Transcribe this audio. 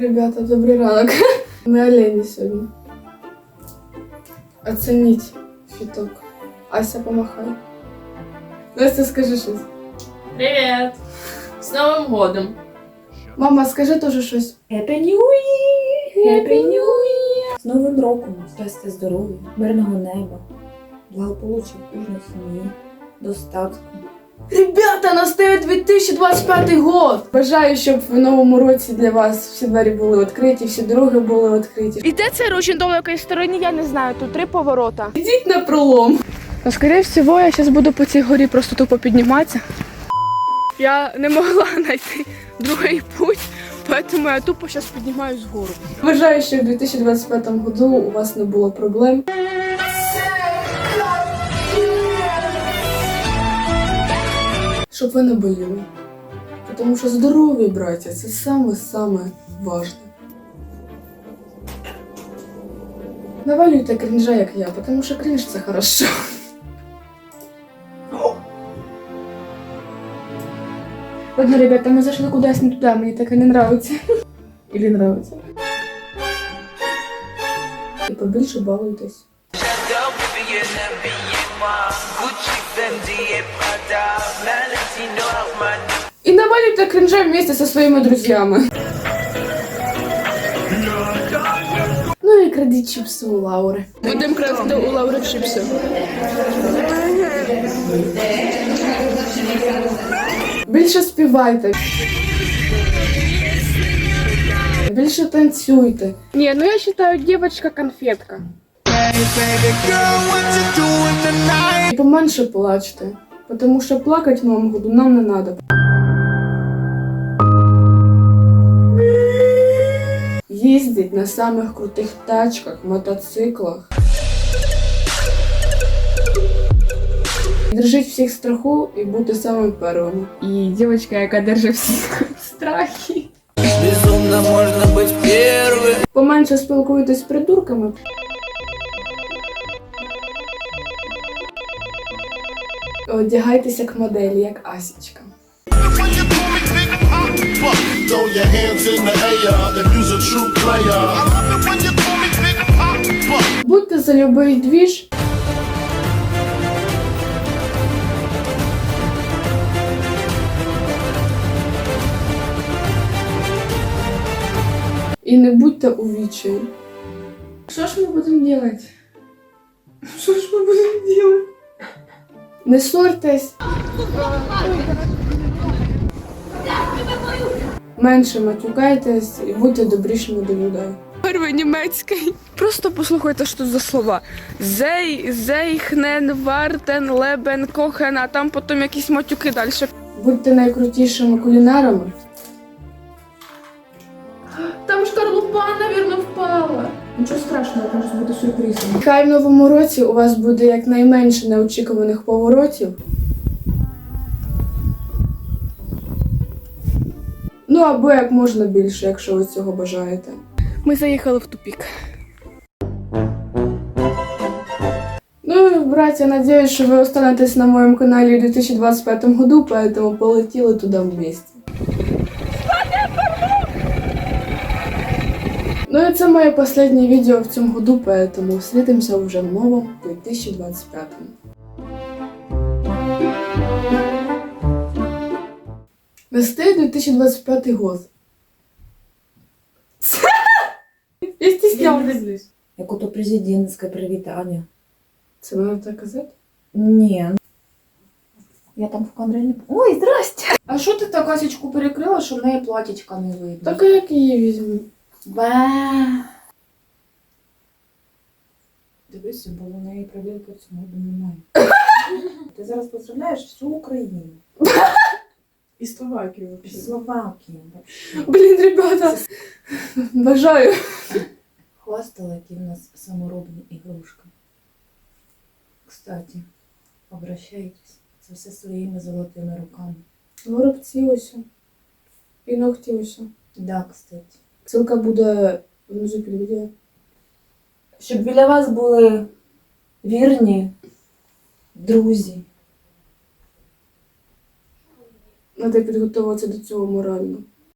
Ребята, добрий ранок. Ми олені сьогодні. Оцініть фіток. Ася, помахай. Настя, скажи щось. Привет! С Новым годом! Мама, скажи теж щось. Happy New Year! Happy New Year! З Новим роком! Щастя, здоров'я, мирного неба, благополуччя в кожній сім'ї, достатку. Ребята, настає 2025 год! Бажаю, щоб в новому році для вас всі двері були відкриті, всі дороги були відкриті. І де цей розчин до якої стороні, я не знаю. Тут три поворота. Ідіть на пролом. Ну, скоріше всього, я зараз буду по цій горі просто тупо підніматися. Я не могла знайти другий путь, тому я тупо зараз піднімаюсь вгору. Бажаю, щоб в 2025 году у вас не було проблем. Щоб ви не боліли. Тому що здоров'я, браття, це саме-саме важне. Навалюйте крінжа, як я, тому що крінж це хорошо. Ладно, ребята, мы зашли куда-то не туда, мне так и не нравится. Или нравится. І побільше балуйтесь. І навалюйте кринжа вместе со своїми друзьями. Ну і крадіть чіпси у Лаури. Будемо красти у Лаури чіпси. Більше співайте. Більше танцюйте. Ні, ну я вважаю, дівчинка конфетка. І поменше плачте. Тому що плакати в новому году нам не треба. Їздить на самих крутих тачках, мотоциклах. Держіть всіх страху і бути самим первими. І дівчинка, яка держить всіх в страхі. Безумно можно быть первым. Поменше спілкуйтесь з придурками. Одягайтеся як моделі, як Асічка. Your hands in the air if you's a true player. I love it when you call me Big Papa. Будьте за любий двіж. І не будьте у відчаї. Що ж ми будемо робити? Що ж ми будемо робити? Не ссорьтесь. Менше матюкайтесь і будьте добрішими до людей. Перший німецький. Просто послухайте, що тут за слова. Зей, зейхнен, вартен, лебен, кохен, а там потім якісь матюки далі. Будьте найкрутішими кулінарами. Там шкарлупа, навірно, впала. Нічого страшного, може бути сюрпризом. Хай в новому році у вас буде якнайменше неочікуваних поворотів. Ну або як можна більше, якщо ви цього бажаєте. Ми заїхали в тупік. Ну, братья, надеюсь, что вы останетесь на моем канале в 2025 году, поэтому полетели туда вместе. Ну і це моє останнє відео в цьому году, поэтому встретимся уже в новому 2025. Настає 2025 год. Я стіснялась. Як ото президентське привітання. Це вона так казати? Ні. Я там в кадрі не... Ой, здрасте! А що ти так Асічку перекрила, що в неї платічка не видно? Так а як її візьму? Бе. Дивися, бо в неї провірки в цьому немає. Ти зараз поздравляєш всю Україну. І Словакію І Словакію. Блін, ребята, бажаю. Хвастала, які в нас саморобні ігрушки. Кстати, обращайтесь. Це все своїми золотими руками. Горобці ось. І ногті ось. Да, кстати. Ссылка буде внизу під відео. Щоб біля вас були вірні друзі. Треба підготуватися до цього морально.